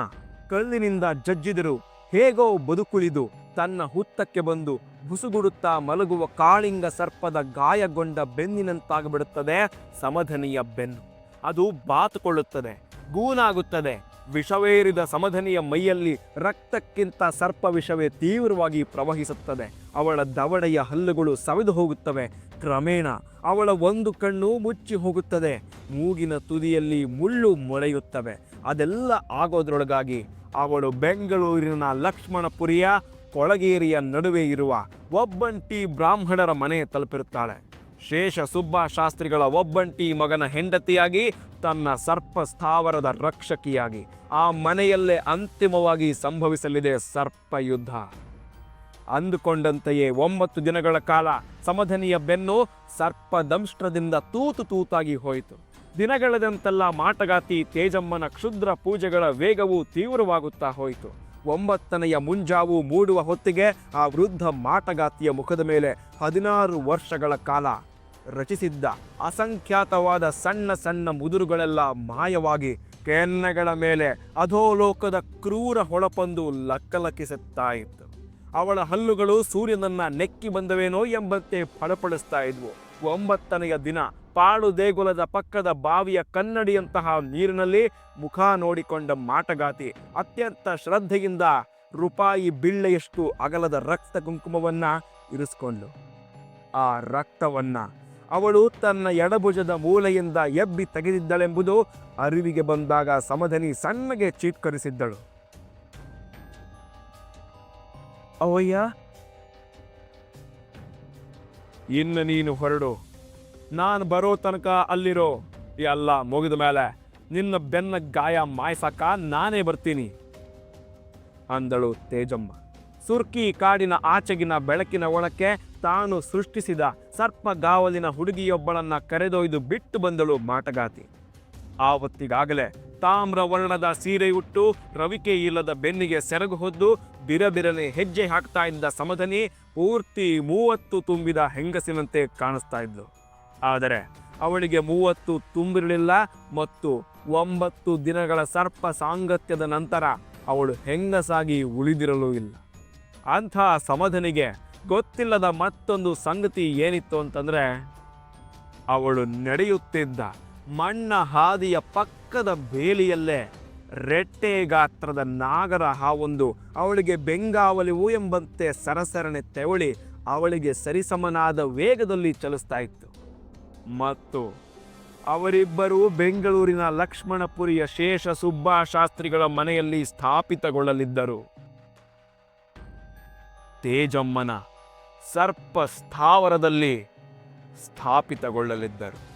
ಕಲ್ಲಿನಿಂದ ಜಜ್ಜಿದರು. ಹೇಗೋ ಬದುಕುಳಿದು ತನ್ನ ಹುತ್ತಕ್ಕೆ ಬಂದು ಬುಸುಗುಡುತ್ತಾ ಮಲಗುವ ಕಾಳಿಂಗ ಸರ್ಪದ ಗಾಯಗೊಂಡ ಬೆನ್ನಿನಂತಾಗಿಬಿಡುತ್ತದೆ ಸಮಧನಿಯ ಬೆನ್ನು. ಅದು ಬಾತುಕೊಳ್ಳುತ್ತದೆ, ಗೂನಾಗುತ್ತದೆ. ವಿಷವೇರಿದ ಸಮಧನಿಯ ಮೈಯಲ್ಲಿ ರಕ್ತಕ್ಕಿಂತ ಸರ್ಪ ವಿಷವೇ ತೀವ್ರವಾಗಿ ಪ್ರವಹಿಸುತ್ತದೆ. ಅವಳ ದವಡೆಯ ಹಲ್ಲುಗಳು ಸವೆದು ಹೋಗುತ್ತವೆ. ಕ್ರಮೇಣ ಅವಳ ಒಂದು ಕಣ್ಣು ಮುಚ್ಚಿ ಹೋಗುತ್ತದೆ. ಮೂಗಿನ ತುದಿಯಲ್ಲಿ ಮುಳ್ಳು ಮೊಳೆಯುತ್ತವೆ. ಅದೆಲ್ಲ ಆಗೋದ್ರೊಳಗಾಗಿ ಅವಳು ಬೆಂಗಳೂರಿನ ಲಕ್ಷ್ಮಣಪುರಿಯ ಕೊಳಗೇರಿಯ ನಡುವೆ ಇರುವ ಒಬ್ಬಂಟಿ ಬ್ರಾಹ್ಮಣರ ಮನೆ ತಲುಪಿರುತ್ತಾಳೆ. ಶೇಷ ಸುಬ್ಬ ಶಾಸ್ತ್ರಿಗಳ ಒಬ್ಬಂಟಿ ಮಗನ ಹೆಂಡತಿಯಾಗಿ, ತನ್ನ ಸರ್ಪ ಸ್ಥಾವರದ ರಕ್ಷಕಿಯಾಗಿ, ಆ ಮನೆಯಲ್ಲೇ ಅಂತಿಮವಾಗಿ ಸಂಭವಿಸಲಿದೆ ಸರ್ಪ ಯುದ್ಧ ಅಂದುಕೊಂಡಂತೆಯೇ ಒಂಬತ್ತು ದಿನಗಳ ಕಾಲ ಸಮಧನಿಯ ಬೆನ್ನು ಸರ್ಪದಂಷ್ಟ್ರದಿಂದ ತೂತು ತೂತಾಗಿ ಹೋಯಿತು. ದಿನಗಳದಂತೆಲ್ಲ ಮಾಟಗಾತಿ ತೇಜಮ್ಮನ ಕ್ಷುದ್ರ ಪೂಜೆಗಳ ವೇಗವು ತೀವ್ರವಾಗುತ್ತಾ ಹೋಯಿತು. ಒಂಬತ್ತನೆಯ ಮುಂಜಾವು ಮೂಡುವ ಹೊತ್ತಿಗೆ ಆ ವೃದ್ಧ ಮಾಟಗಾತಿಯ ಮುಖದ ಮೇಲೆ ಹದಿನಾರು ವರ್ಷಗಳ ಕಾಲ ರಚಿಸಿದ್ದ ಅಸಂಖ್ಯಾತವಾದ ಸಣ್ಣ ಸಣ್ಣ ಮುದುರುಗಳೆಲ್ಲ ಮಾಯವಾಗಿ ಕೆನ್ನೆಗಳ ಮೇಲೆ ಅಧೋಲೋಕದ ಕ್ರೂರ ಹೊಳಪೊಂದು ಲಕ್ಕಲಕ್ಕಿಸುತ್ತಾ ಇತ್ತು. ಅವಳ ಹಲ್ಲುಗಳು ಸೂರ್ಯನನ್ನ ನೆಕ್ಕಿ ಬಂದವೇನೋ ಎಂಬಂತೆ ಫಳಫಳಿಸ್ತಾ ಇದ್ವು. ಒಂಬತ್ತನೆಯ ದಿನ ಪಾಳು ದೇಗುಲದ ಪಕ್ಕದ ಬಾವಿಯ ಕನ್ನಡಿಯಂತಹ ನೀರಿನಲ್ಲಿ ಮುಖ ನೋಡಿಕೊಂಡ ಮಾಟಗಾತಿ ಅತ್ಯಂತ ಶ್ರದ್ಧೆಯಿಂದ ರೂಪಾಯಿ ಬಿಳ್ಳೆಯಷ್ಟು ಅಗಲದ ರಕ್ತ ಕುಂಕುಮವನ್ನ ಇರಿಸ್ಕೊಂಡು ಆ ರಕ್ತವನ್ನ ಅವಳು ತನ್ನ ಎಡಭುಜದ ಮೂಲೆಯಿಂದ ಎಬ್ಬಿ ತೆಗೆದಿದ್ದಳೆಂಬುದು ಅರಿವಿಗೆ ಬಂದಾಗ ಸಮಧನಿ ಸಣ್ಣಗೆ ಚೀತ್ಕರಿಸಿದ್ದಳು. ಅವಯ್ಯ. ಇನ್ನು ನೀನು ಹೊರಡು. ನಾನು ಬರೋ ತನಕ ಅಲ್ಲಿರೋ. ಎಲ್ಲ ಮುಗಿದ ಮೇಲೆ ನಿನ್ನ ಬೆನ್ನ ಗಾಯ ಮಾಯಿಸಕ ನಾನೇ ಬರ್ತೀನಿ. ಅಂದಳು ತೇಜಮ್ಮ. ಸುರ್ಕಿ ಕಾಡಿನ ಆಚೆಗಿನ ಬೆಳಕಿನ ಒಳಕ್ಕೆ ತಾನು ಸೃಷ್ಟಿಸಿದ ಸರ್ಪಗಾವಲಿನ ಹುಡುಗಿಯೊಬ್ಬಳನ್ನ ಕರೆದೊಯ್ದು ಬಿಟ್ಟು ಬಂದಳು ಮಾಟಗಾತಿ. ಆವತ್ತಿಗಾಗಲೇ ತಾಮ್ರ ವರ್ಣದ ಸೀರೆ ಉಟ್ಟು ರವಿಕೆ ಇಲ್ಲದ ಬೆನ್ನಿಗೆ ಸೆರಗು ಹೊದ್ದು ಬಿರಬಿರನೆ ಹೆಜ್ಜೆ ಹಾಕ್ತಾ ಇದ್ದ ಸಮಧನಿ ಪೂರ್ತಿ ಮೂವತ್ತು ತುಂಬಿದ ಹೆಂಗಸಿನಂತೆ ಕಾಣಿಸ್ತಾ ಇದ್ಲು. ಆದರೆ ಅವಳಿಗೆ ಮೂವತ್ತು ತುಂಬಿರಲಿಲ್ಲ ಮತ್ತು ಒಂಬತ್ತು ದಿನಗಳ ಸರ್ಪ ಸಾಂಗತ್ಯದ ನಂತರ ಅವಳು ಹೆಂಗಸಾಗಿ ಉಳಿದಿರಲೂ ಇಲ್ಲ. ಅಂಥ ಸಮಧನಿಗೆ ಗೊತ್ತಿಲ್ಲದ ಮತ್ತೊಂದು ಸಂಗತಿ ಏನಿತ್ತು ಅಂತಂದರೆ, ಅವಳು ನಡೆಯುತ್ತಿದ್ದ ಮಣ್ಣ ಹಾದಿಯ ಪಕ್ಕದ ಬೇಲಿಯಲ್ಲೇ ರೆಟ್ಟೆ ಗಾತ್ರದ ನಾಗರ ಒಂದು ಅವಳಿಗೆ ಬೆಂಗಾವಲಿವು ಎಂಬಂತೆ ಸರಸರಣೆ ತೆವಳಿ ಅವಳಿಗೆ ಸರಿಸಮನಾದ ವೇಗದಲ್ಲಿ ಚಲಿಸ್ತಾ ಇತ್ತು. ಮತ್ತು ಅವರಿಬ್ಬರೂ ಬೆಂಗಳೂರಿನ ಲಕ್ಷ್ಮಣಪುರಿಯ ಶೇಷ ಸುಬ್ಬಾ ಶಾಸ್ತ್ರಿಗಳ ಮನೆಯಲ್ಲಿ ಸ್ಥಾಪಿತಗೊಳ್ಳಲಿದ್ದರು. ತೇಜಮ್ಮನ ಸರ್ಪ ಸ್ಥಾವರದಲ್ಲಿ ಸ್ಥಾಪಿತಗೊಳ್ಳಲಿದ್ದರು.